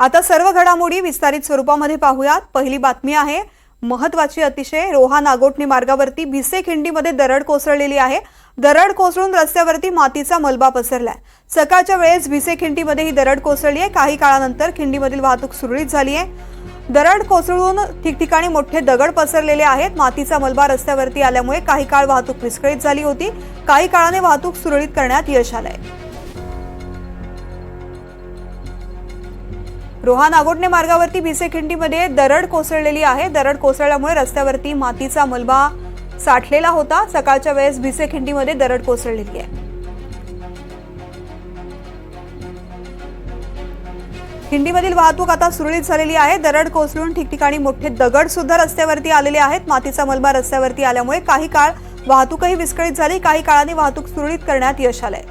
आता सर्व घडामोडी विस्तारित स्वरूपामध्ये पाहूयात. पहिली बातमी आहे महत्वाची अतिशय रोहा नागोटणी मार्गावरती भिसे खिंडीमध्ये दरड कोसळलेली आहे. दरड कोसळून रस्त्यावरती मातीचा मलबा पसरलाय. सकाळच्या वेळेस भिसे खिंडीमध्ये ही दरड कोसळली आहे. काही काळानंतर खिंडीमधील वाहतूक सुरळीत झाली आहे. दरड कोसळून ठिकठिकाणी मोठे दगड पसरलेले आहेत. मातीचा मलबा रस्त्यावरती आल्यामुळे काही काळ वाहतूक विस्कळीत झाली होती. काही काळाने वाहतूक सुरळीत करण्यात यश आलंय. रोहा नागोटणे मार्गावरती भिसेखिंडीमध्ये दरड कोसळलेली आहे. दरड कोसळल्यामुळे रस्त्यावरती मातीचा मलबा साठलेला होता. सकाळच्या वेळेस भिसेखिंडीमध्ये दरड कोसळलेली आहे. खिंडीमधील वाहतूक आता सुरळीत झालेली आहे. दरड कोसळून ठिकठिकाणी मोठे दगड सुद्धा रस्त्यावरती आलेले आहेत. मातीचा मलबा रस्त्यावरती आल्यामुळे काही काळ वाहतूकही विस्कळीत झाली. काही काळाने वाहतूक सुरळीत करण्यात यश आलंय.